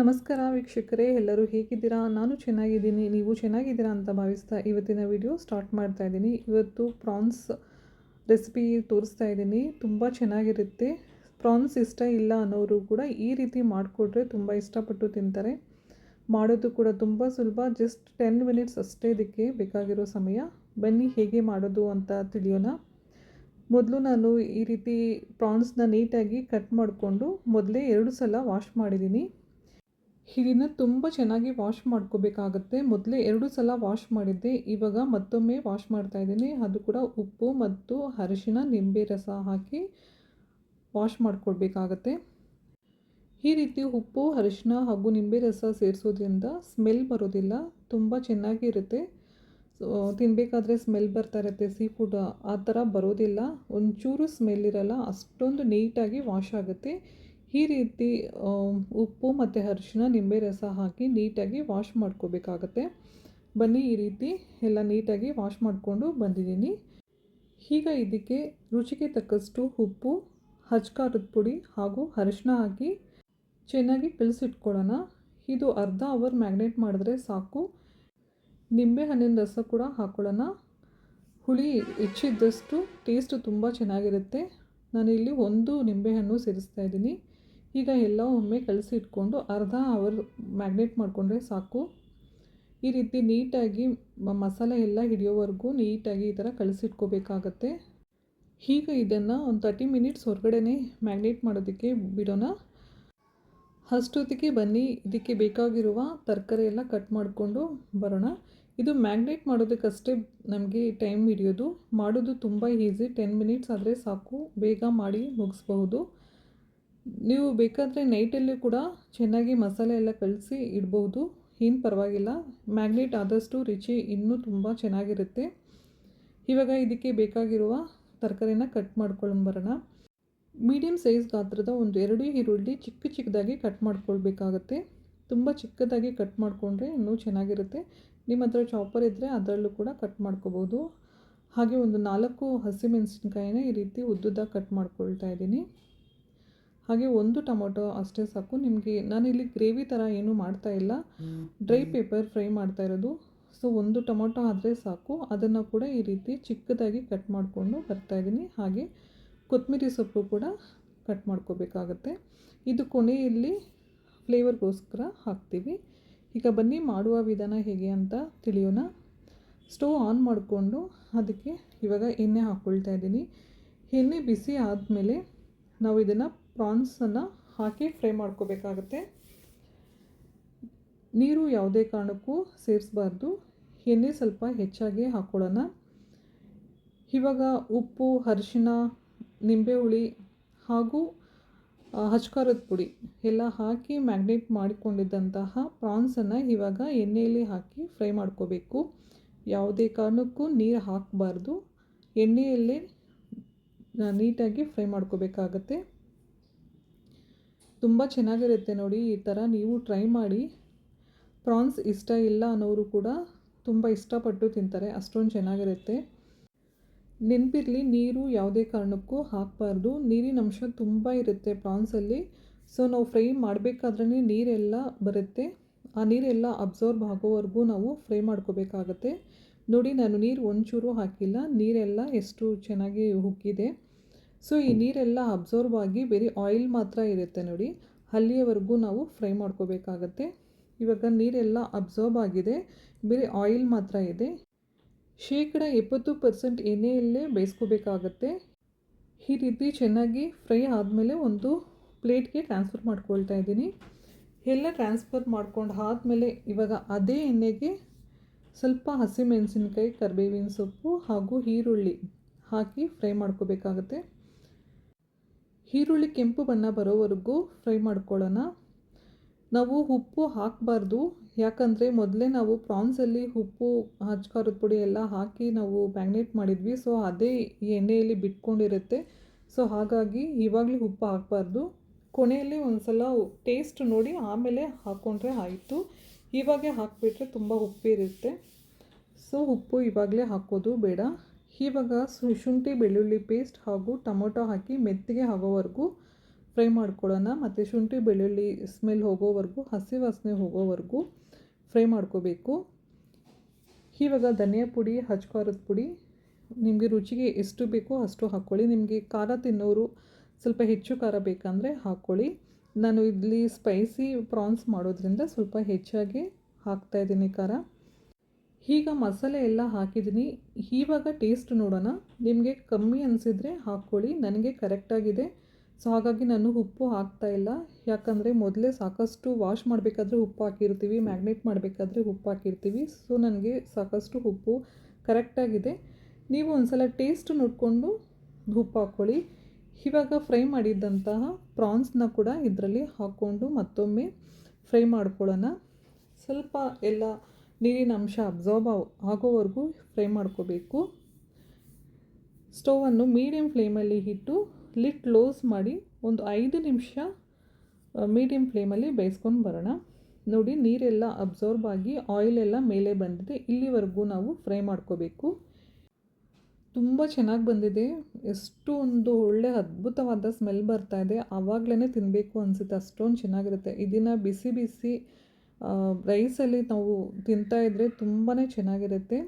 ನಮಸ್ಕಾರ ವೀಕ್ಷಕರೇ, ಎಲ್ಲರೂ ಹೇಗಿದ್ದೀರಾ? ನಾನು ಚೆನ್ನಾಗಿದ್ದೀನಿ. ನೀವು ಚೆನ್ನಾಗಿದ್ದೀರಾ ಅಂತ ಭಾವಿಸ್ತಾ ಇವತ್ತಿನ ವಿಡಿಯೋ ಸ್ಟಾರ್ಟ್ ಮಾಡ್ತಾ ಇದ್ದೀನಿ. ಇವತ್ತು ಪ್ರಾನ್ಸ್ ರೆಸಿಪಿ ತೋರಿಸ್ತಾ ಇದ್ದೀನಿ. ತುಂಬ ಚೆನ್ನಾಗಿರುತ್ತೆ. ಪ್ರಾನ್ಸ್ ಇಷ್ಟ ಇಲ್ಲ ಅನ್ನೋರು ಕೂಡ ಈ ರೀತಿ ಮಾಡಿಕೊಟ್ರೆ ತುಂಬ ಇಷ್ಟಪಟ್ಟು ತಿಂತಾರೆ. ಮಾಡೋದು ಕೂಡ ತುಂಬ ಸುಲಭ. ಜಸ್ಟ್ ಟೆನ್ ಮಿನಿಟ್ಸ್ ಅಷ್ಟೇ ಇದಕ್ಕೆ ಬೇಕಾಗಿರೋ ಸಮಯ. ಬನ್ನಿ, ಹೇಗೆ ಮಾಡೋದು ಅಂತ ತಿಳಿಯೋಣ. ಮೊದಲು ನಾನು ಈ ರೀತಿ ಪ್ರಾನ್ಸ್ನ ನೀಟಾಗಿ ಕಟ್ ಮಾಡಿಕೊಂಡು ಮೊದಲೇ ಎರಡು ಸಲ ವಾಶ್ ಮಾಡಿದ್ದೀನಿ. ಇದನ್ನು ತುಂಬ ಚೆನ್ನಾಗಿ ವಾಶ್ ಮಾಡ್ಕೋಬೇಕಾಗತ್ತೆ. ಮೊದಲೇ ಎರಡು ಸಲ ವಾಶ್ ಮಾಡಿದ್ದೆ, ಇವಾಗ ಮತ್ತೊಮ್ಮೆ ವಾಶ್ ಮಾಡ್ತಾ ಇದ್ದೀನಿ. ಅದು ಕೂಡ ಉಪ್ಪು ಮತ್ತು ಅರಿಶಿನ, ನಿಂಬೆ ರಸ ಹಾಕಿ ವಾಶ್ ಮಾಡ್ಕೊಳ್ಬೇಕಾಗತ್ತೆ ಈ ರೀತಿ ಉಪ್ಪು, ಅರಿಶಿನ ಹಾಗೂ ನಿಂಬೆ ರಸ ಸೇರಿಸೋದ್ರಿಂದ ಸ್ಮೆಲ್ ಬರೋದಿಲ್ಲ. ತುಂಬ ಚೆನ್ನಾಗಿರುತ್ತೆ ಸೊ ತಿನ್ನಬೇಕಾದ್ರೆ ಸ್ಮೆಲ್ ಬರ್ತಾ ಇರುತ್ತೆ ಸೀ ಫುಡ್ ಆ ಥರ ಬರೋದಿಲ್ಲ. ಒಂಚೂರು ಸ್ಮೆಲ್ ಇರಲ್ಲ, ಅಷ್ಟೊಂದು ನೀಟಾಗಿ ವಾಶ್ ಆಗುತ್ತೆ. ಈ ರೀತಿ ಉಪ್ಪು ಮತ್ತು ಅರಿಶಿನ ನಿಂಬೆ ರಸ ಹಾಕಿ ನೀಟಾಗಿ ವಾಶ್ ಮಾಡ್ಕೋಬೇಕಾಗತ್ತೆ. ಬನ್ನಿ ಈ ರೀತಿ ಎಲ್ಲ ನೀಟಾಗಿ ವಾಶ್ ಮಾಡಿಕೊಂಡು ಬಂದಿದ್ದೀನಿ. ಈಗ ಇದಕ್ಕೆ ರುಚಿಗೆ ತಕ್ಕಷ್ಟು ಉಪ್ಪು ಹಚ್ಕಾರದ ಪುಡಿ ಹಾಗೂ ಅರಿಶಿನ ಹಾಕಿ ಚೆನ್ನಾಗಿ ಕಲಸಿಟ್ಕೊಳ್ಳೋಣ ಇದು ಅರ್ಧ ಅವರ್ ಮ್ಯಾಗ್ನೇಟ್ ಮಾಡಿದ್ರೆ ಸಾಕು. ನಿಂಬೆ ಹಣ್ಣಿನ ರಸ ಕೂಡ ಹಾಕ್ಕೊಳ್ಳೋಣ ಹುಳಿ ಹೆಚ್ಚಿದ್ದಷ್ಟು ಟೇಸ್ಟ್ ತುಂಬ ಚೆನ್ನಾಗಿರುತ್ತೆ. ನಾನಿಲ್ಲಿ ಒಂದು ನಿಂಬೆಹಣ್ಣು ಸೇರಿಸ್ತಾ ಇದ್ದೀನಿ. ಈಗ ಎಲ್ಲ ಒಮ್ಮೆ ಕಲಸಿ ಇಟ್ಕೊಂಡು ಅರ್ಧ ಅವರ್ ಮ್ಯಾಗ್ನೇಟ್ ಮಾಡಿಕೊಂಡ್ರೆ ಸಾಕು. ಈ ರೀತಿ ನೀಟಾಗಿ ಮಸಾಲೆ ಎಲ್ಲ ಹಿಡಿಯೋವರೆಗೂ ನೀಟಾಗಿ ಈ ಥರ ಕಲಸಿಟ್ಕೋಬೇಕಾಗತ್ತೆ ಈಗ ಇದನ್ನು ಒಂದು ತರ್ಟಿ ಮಿನಿಟ್ಸ್ ಹೊರಗಡೆನೇ ಮ್ಯಾಗ್ನೇಟ್ ಮಾಡೋದಕ್ಕೆ ಬಿಡೋಣ. ಅಷ್ಟೊತ್ತಿಗೆ ಬನ್ನಿ, ಇದಕ್ಕೆ ಬೇಕಾಗಿರುವ ತರಕಾರಿ ಎಲ್ಲ ಕಟ್ ಮಾಡಿಕೊಂಡು ಬರೋಣ. ಇದು ಮ್ಯಾಗ್ನೇಟ್ ಮಾಡೋದಕ್ಕಷ್ಟೇ ನಮಗೆ ಟೈಮ್ ಹಿಡಿಯೋದು. ಮಾಡೋದು ತುಂಬ ಈಸಿ ಟೆನ್ ಮಿನಿಟ್ಸ್ ಆದರೆ ಸಾಕು. ಬೇಗ ಮಾಡಿ ಮುಗಿಸ್ಬಹುದು. ನೀವು ಬೇಕಾದರೆ ನೈಟಲ್ಲೂ ಕೂಡ ಚೆನ್ನಾಗಿ ಮಸಾಲೆ ಎಲ್ಲ ಕಲಸಿ ಇಡ್ಬೋದು. ಏನು ಪರವಾಗಿಲ್ಲ. ಮ್ಯಾಗ್ನೇಟ್ ಆದಷ್ಟು ರುಚಿ ಇನ್ನೂ ತುಂಬ ಚೆನ್ನಾಗಿರುತ್ತೆ. ಇವಾಗ ಇದಕ್ಕೆ ಬೇಕಾಗಿರುವ ತರಕಾರಿನ ಕಟ್ ಮಾಡ್ಕೊಂಡು ಬರೋಣ. ಮೀಡಿಯಮ್ ಸೈಜ್ ಗಾತ್ರದ ಒಂದು ಎರಡು ಈರುಳ್ಳಿ ಚಿಕ್ಕ ಚಿಕ್ಕದಾಗಿ ಕಟ್ ಮಾಡ್ಕೊಳ್ಬೇಕಾಗತ್ತೆ. ತುಂಬ ಚಿಕ್ಕದಾಗಿ ಕಟ್ ಮಾಡಿಕೊಂಡ್ರೆ ಇನ್ನೂ ಚೆನ್ನಾಗಿರುತ್ತೆ. ನಿಮ್ಮ ಹತ್ರ ಚಾಪರ್ ಇದ್ದರೆ ಅದರಲ್ಲೂ ಕೂಡ ಕಟ್ ಮಾಡ್ಕೋಬೋದು. ಹಾಗೆ ಒಂದು ನಾಲ್ಕು ಹಸಿಮೆಣಸಿನ್ಕಾಯಿನ ಈ ರೀತಿ ಉದ್ದುದಾಗಿ ಕಟ್ ಮಾಡ್ಕೊಳ್ತಾ ಇದ್ದೀನಿ. ಹಾಗೆ ಒಂದು ಟೊಮೊಟೊ ಅಷ್ಟೇ ಸಾಕು. ನಿಮಗೆ ನಾನಿಲ್ಲಿ ಗ್ರೇವಿ ಥರ ಏನು ಮಾಡ್ತಾ ಇಲ್ಲ. ಡ್ರೈ ಪೇಪರ್ ಫ್ರೈ ಮಾಡ್ತಾ ಇರೋದು. ಸೊ ಒಂದು ಟೊಮೊಟೊ ಆದರೆ ಸಾಕು. ಅದನ್ನು ಕೂಡ ಈ ರೀತಿ ಚಿಕ್ಕದಾಗಿ ಕಟ್ ಮಾಡಿಕೊಂಡು ಬರ್ತಾಯಿದ್ದೀನಿ ಹಾಗೆ ಕೊತ್ತಂಬರಿ ಸೊಪ್ಪು ಕೂಡ ಕಟ್ ಮಾಡ್ಕೋಬೇಕಾಗತ್ತೆ. ಇದು ಕೊನೆಯಲ್ಲಿ ಫ್ಲೇವರ್ಗೋಸ್ಕರ ಹಾಕ್ತೀವಿ. ಈಗ ಬನ್ನಿ ಮಾಡುವ ವಿಧಾನ ಹೇಗೆ ಅಂತ ತಿಳಿಯೋಣ. ಸ್ಟವ್ ಆನ್ ಮಾಡಿಕೊಂಡು ಅದಕ್ಕೆ ಇವಾಗ ಎಣ್ಣೆ ಹಾಕ್ಕೊಳ್ತಾ ಇದ್ದೀನಿ. ಎಣ್ಣೆ ಬಿಸಿ ಆದಮೇಲೆ ನಾವು ಇದನ್ನು ಪ್ರಾನ್ಸನ್ನು ಹಾಕಿ ಫ್ರೈ ಮಾಡ್ಕೋಬೇಕಾಗತ್ತೆ. ನೀರು ಯಾವುದೇ ಕಾರಣಕ್ಕೂ ಸೇರಿಸಬಾರ್ದು. ಎಣ್ಣೆ ಸ್ವಲ್ಪ ಹೆಚ್ಚಾಗಿ ಹಾಕ್ಕೊಳ್ಳೋಣ ಇವಾಗ ಉಪ್ಪು ಅರಿಶಿನ ನಿಂಬೆ ಹುಳಿ ಹಾಗೂ ಹಚ್ಕಾರದ ಪುಡಿ ಎಲ್ಲ ಹಾಕಿ ಮ್ಯಾಗ್ನೇಟ್ ಮಾಡಿಕೊಂಡಿದ್ದಂತಹ ಪ್ರಾನ್ಸನ್ನು ಇವಾಗ ಎಣ್ಣೆಯಲ್ಲಿ ಹಾಕಿ ಫ್ರೈ ಮಾಡ್ಕೋಬೇಕು. ಯಾವುದೇ ಕಾರಣಕ್ಕೂ ನೀರು ಹಾಕಬಾರ್ದು. ಎಣ್ಣೆಯಲ್ಲೇ ನೀಟಾಗಿ ಫ್ರೈ ಮಾಡ್ಕೋಬೇಕಾಗತ್ತೆ. ತುಂಬ ಚೆನ್ನಾಗಿರುತ್ತೆ ನೋಡಿ, ಈ ಥರ ನೀವು ಟ್ರೈ ಮಾಡಿ. ಪ್ರಾನ್ಸ್ ಇಷ್ಟ ಇಲ್ಲ ಅನ್ನೋರು ಕೂಡ ತುಂಬ ಇಷ್ಟಪಟ್ಟು ತಿಂತಾರೆ, ಅಷ್ಟೊಂದು ಚೆನ್ನಾಗಿರುತ್ತೆ. ನೆನಪಿರಲಿ, ನೀರು ಯಾವುದೇ ಕಾರಣಕ್ಕೂ ಹಾಕಬಾರ್ದು. ನೀರಿನ ಅಂಶ ತುಂಬ ಇರುತ್ತೆ ಪ್ರಾನ್ಸಲ್ಲಿ. ಸೊ ನಾವು ಫ್ರೈ ಮಾಡಬೇಕಾದ್ರೆ ನೀರೆಲ್ಲ ಬರುತ್ತೆ. ಆ ನೀರೆಲ್ಲ ಅಬ್ಸರ್ವ್ ಆಗೋವರೆಗೂ ನಾವು ಫ್ರೈ ಮಾಡ್ಕೋಬೇಕಾಗತ್ತೆ. ನೋಡಿ, ನಾನು ನೀರು ಒಂಚೂರು ಹಾಕಿಲ್ಲ. ನೀರೆಲ್ಲ ಎಷ್ಟು ಚೆನ್ನಾಗಿ ಉಕ್ಕಿದೆ. ಸೊ ಈ ನೀರೆಲ್ಲ ಅಬ್ಸರ್ವ್ ಆಗಿ ಬರೀ ಆಯಿಲ್ ಮಾತ್ರ ಇರುತ್ತೆ ನೋಡಿ. ಅಲ್ಲಿಯವರೆಗೂ ನಾವು ಫ್ರೈ ಮಾಡ್ಕೋಬೇಕಾಗತ್ತೆ. ಇವಾಗ ನೀರೆಲ್ಲ ಅಬ್ಸರ್ಬ್ ಆಗಿದೆ. ಬೇರೆ ಆಯಿಲ್ ಮಾತ್ರ ಇದೆ. ಶೇಕಡ ಎಪ್ಪತ್ತು ಪರ್ಸೆಂಟ್ ಎಣ್ಣೆಯಲ್ಲೇ ಬೇಯಿಸ್ಕೋಬೇಕಾಗತ್ತೆ. ಈ ರೀತಿ ಚೆನ್ನಾಗಿ ಫ್ರೈ ಆದಮೇಲೆ ಒಂದು ಪ್ಲೇಟ್ಗೆ ಟ್ರಾನ್ಸ್ಫರ್ ಮಾಡ್ಕೊಳ್ತಾ ಇದ್ದೀನಿ. ಎಲ್ಲ ಟ್ರಾನ್ಸ್ಫರ್ ಮಾಡ್ಕೊಂಡು ಆದಮೇಲೆ ಇವಾಗ ಅದೇ ಎಣ್ಣೆಗೆ ಸ್ವಲ್ಪ ಹಸಿಮೆಣಸಿನ್ಕಾಯಿ ಕರಿಬೇವಿನ ಸೊಪ್ಪು ಹಾಗೂ ಈರುಳ್ಳಿ ಹಾಕಿ ಫ್ರೈ ಮಾಡ್ಕೋಬೇಕಾಗತ್ತೆ. ಈರುಳ್ಳಿ ಕೆಂಪು ಬಣ್ಣ ಬರೋವರೆಗೂ ಫ್ರೈ ಮಾಡ್ಕೊಳ್ಳೋಣ. ನಾವು ಉಪ್ಪು ಹಾಕಬಾರ್ದು. ಯಾಕಂದರೆ ಮೊದಲೇ ನಾವು ಪ್ರಾನ್ಸಲ್ಲಿ ಉಪ್ಪು ಹಚ್ಕಾರದ ಪುಡಿ ಎಲ್ಲ ಹಾಕಿ ನಾವು ಮ್ಯಾಗ್ನೇಟ್ ಮಾಡಿದ್ವಿ. ಸೊ ಅದೇ ಎಣ್ಣೆಯಲ್ಲಿ ಬಿಟ್ಕೊಂಡಿರುತ್ತೆ. ಸೊ ಹಾಗಾಗಿ ಇವಾಗಲೇ ಉಪ್ಪು ಹಾಕಬಾರ್ದು. ಕೊನೆಯಲ್ಲಿ ಒಂದು ಸಲ ಟೇಸ್ಟ್ ನೋಡಿ ಆಮೇಲೆ ಹಾಕ್ಕೊಂಡ್ರೆ ಆಯಿತು. ಇವಾಗೆ ಹಾಕಿಬಿಟ್ರೆ ತುಂಬ ಉಪ್ಪಿರುತ್ತೆ. ಸೊ ಉಪ್ಪು ಇವಾಗಲೇ ಹಾಕೋದು ಬೇಡ. ಇವಾಗ ಶುಂಠಿ, ಬೆಳ್ಳುಳ್ಳಿ ಪೇಸ್ಟ್ ಹಾಗೂ ಟೊಮೊಟೊ ಹಾಕಿ ಮೆತ್ತಿಗೆ ಆಗೋವರೆಗೂ ಫ್ರೈ ಮಾಡ್ಕೊಳ್ಳೋಣ. ಮತ್ತು ಶುಂಠಿ, ಬೆಳ್ಳುಳ್ಳಿ ಸ್ಮೆಲ್ ಹೋಗೋವರೆಗೂ, ಹಸಿ ವಾಸನೆ ಹೋಗೋವರೆಗೂ ಫ್ರೈ ಮಾಡ್ಕೋಬೇಕು. ಇವಾಗ ಧನಿಯಾ ಪುಡಿ, ಹಚ್ಕಾರದ ಪುಡಿ, ನಿಮಗೆ ರುಚಿಗೆ ಎಷ್ಟು ಬೇಕೋ ಅಷ್ಟು ಹಾಕ್ಕೊಳ್ಳಿ. ನಿಮಗೆ ಖಾರ ತಿನ್ನೋರು ಸ್ವಲ್ಪ ಹೆಚ್ಚು ಖಾರ ಬೇಕಂದರೆ ಹಾಕ್ಕೊಳ್ಳಿ. ನಾನು ಇಲ್ಲಿ ಸ್ಪೈಸಿ ಪ್ರಾನ್ಸ್ ಮಾಡೋದ್ರಿಂದ ಸ್ವಲ್ಪ ಹೆಚ್ಚಾಗಿ ಹಾಕ್ತಾಯಿದ್ದೀನಿ ಖಾರ. ಈಗ ಮಸಾಲೆ ಎಲ್ಲ ಹಾಕಿದ್ದೀನಿ. ಇವಾಗ ಟೇಸ್ಟ್ ನೋಡೋಣ. ನಿಮಗೆ ಕಮ್ಮಿ ಅನಿಸಿದರೆ ಹಾಕ್ಕೊಳ್ಳಿ. ನನಗೆ ಕರೆಕ್ಟಾಗಿದೆ ಸೊ ಹಾಗಾಗಿ ನಾನು ಉಪ್ಪು ಹಾಕ್ತಾ ಇಲ್ಲ. ಯಾಕಂದರೆ ಮೊದಲೇ ಸಾಕಷ್ಟು ವಾಶ್ ಮಾಡಬೇಕಾದ್ರೆ ಉಪ್ಪು ಹಾಕಿರ್ತೀವಿ ಮ್ಯಾಗ್ನೇಟ್ ಮಾಡಬೇಕಾದ್ರೆ ಉಪ್ಪು ಹಾಕಿರ್ತೀವಿ. ಸೊ ನನಗೆ ಸಾಕಷ್ಟು ಉಪ್ಪು ಕರೆಕ್ಟಾಗಿದೆ ನೀವು ಒಂದ್ಸಲ ಟೇಸ್ಟ್ ನೋಡಿಕೊಂಡು ಉಪ್ಪು ಹಾಕ್ಕೊಳ್ಳಿ. ಇವಾಗ ಫ್ರೈ ಮಾಡಿದ್ದಂತಹ ಪ್ರಾನ್ಸ್ನ ಕೂಡ ಇದರಲ್ಲಿ ಹಾಕ್ಕೊಂಡು ಮತ್ತೊಮ್ಮೆ ಫ್ರೈ ಮಾಡ್ಕೊಳ್ಳೋಣ. ಸ್ವಲ್ಪ ಎಲ್ಲ ನೀರಿನ ಅಂಶ ಅಬ್ಸಾರ್ಬ್ ಆಗೋವರೆಗೂ ಫ್ರೈ ಮಾಡ್ಕೋಬೇಕು. ಸ್ಟೌವನ್ನು ಮೀಡಿಯಮ್ ಫ್ಲೇಮಲ್ಲಿ ಇಟ್ಟು ಲಿಟ್ ಕ್ಲೋಸ್ ಮಾಡಿ ಒಂದು ಐದು ನಿಮಿಷ ಮೀಡಿಯಮ್ ಫ್ಲೇಮಲ್ಲಿ ಬೇಯಿಸ್ಕೊಂಡು ಬರೋಣ. ನೋಡಿ, ನೀರೆಲ್ಲ ಅಬ್ಸಾರ್ಬ್ ಆಗಿ ಆಯಿಲ್ ಎಲ್ಲ ಮೇಲೆ ಬಂದಿದೆ. ಇಲ್ಲಿವರೆಗೂ ನಾವು ಫ್ರೈ ಮಾಡ್ಕೋಬೇಕು. ತುಂಬ ಚೆನ್ನಾಗಿ ಬಂದಿದೆ. ಎಷ್ಟು ಒಂದು ಒಳ್ಳೆ ಅದ್ಭುತವಾದ ಸ್ಮೆಲ್ ಬರ್ತಾ ಇದೆ. ಆವಾಗಲೇ ತಿನ್ನಬೇಕು ಅನಿಸುತ್ತೆ. ಅಷ್ಟೊಂದು ಚೆನ್ನಾಗಿರುತ್ತೆ. ಇದನ್ನು ಬಿಸಿ ಬಿಸಿ ರೈಸಲ್ಲಿ ನಾವು ತಿಂತಾ ಇದ್ದರೆ ತುಂಬಾ ಚೆನ್ನಾಗಿರುತ್ತೆ.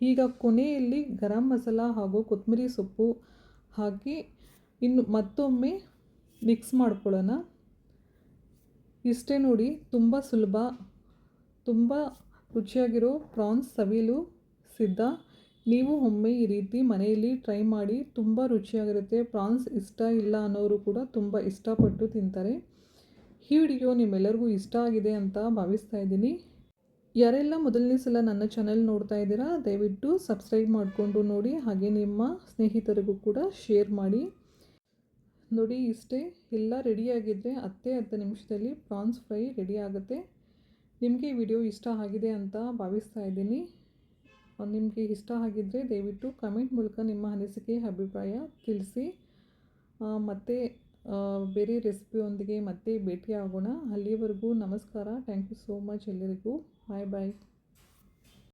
ಈಗ ಕೊನೆಯಲ್ಲಿ ಗರಂ ಮಸಾಲ ಹಾಗೂ ಕೊತ್ತಂಬರಿ ಸೊಪ್ಪು ಹಾಕಿ ಇನ್ನು ಮತ್ತೊಮ್ಮೆ ಮಿಕ್ಸ್ ಮಾಡ್ಕೊಳ್ಳೋಣ. ಇಷ್ಟೇ ನೋಡಿ, ತುಂಬ ಸುಲಭ, ತುಂಬ ರುಚಿಯಾಗಿರೋ ಪ್ರಾನ್ಸ್ ಸವಿಲು ಸಿದ್ಧ. ನೀವು ಒಮ್ಮೆ ಈ ರೀತಿ ಮನೆಯಲ್ಲಿ ಟ್ರೈ ಮಾಡಿ, ತುಂಬ ರುಚಿಯಾಗಿರುತ್ತೆ. ಪ್ರಾನ್ಸ್ ಇಷ್ಟ ಇಲ್ಲ ಅನ್ನೋರು ಕೂಡ ತುಂಬ ಇಷ್ಟಪಟ್ಟು ತಿಂತಾರೆ. ಈ ವಿಡಿಯೋ ನಿಮ್ಮೆಲ್ಲರಿಗೂ ಇಷ್ಟ ಆಗಿದೆ ಅಂತ ಭಾವಿಸ್ತಾ ಇದ್ದೀನಿ. ಯಾರೆಲ್ಲ ಮೊದಲನೇ ಸಲ ನನ್ನ ಚಾನೆಲ್ ನೋಡ್ತಾ ಇದ್ದೀರಾ, ದಯವಿಟ್ಟು ಸಬ್ಸ್ಕ್ರೈಬ್ ಮಾಡಿಕೊಂಡು ನೋಡಿ, ಹಾಗೆ ನಿಮ್ಮ ಸ್ನೇಹಿತರಿಗೂ ಕೂಡ ಶೇರ್ ಮಾಡಿ. ನೋಡಿ, ಇಷ್ಟೇ, ಎಲ್ಲ ರೆಡಿಯಾಗಿದ್ದರೆ ಹತ್ತೇ ಹತ್ತು ನಿಮಿಷದಲ್ಲಿ ಪ್ರಾನ್ಸ್ ಫ್ರೈ ರೆಡಿ ಆಗುತ್ತೆ. ನಿಮಗೆ ವಿಡಿಯೋ ಇಷ್ಟ ಆಗಿದೆ ಅಂತ ಭಾವಿಸ್ತಾ ಇದ್ದೀನಿ. ನಿಮಗೆ ಇಷ್ಟ ಆಗಿದ್ದರೆ ದಯವಿಟ್ಟು ಕಮೆಂಟ್ ಮೂಲಕ ನಿಮ್ಮ ಅನಿಸಿಕೆ, ಅಭಿಪ್ರಾಯ ತಿಳಿಸಿ. ಮತ್ತು ಬೇರೆ ರೆಸಿಪಿಯೊಂದಿಗೆ ಮತ್ತೆ ಭೇಟಿಯಾಗೋಣ. ಅಲ್ಲಿವರೆಗೂ ನಮಸ್ಕಾರ. ಥ್ಯಾಂಕ್ ಯು ಸೋ ಮಚ್ ಎಲ್ಲರಿಗೂ. ಬಾಯ್ ಬಾಯ್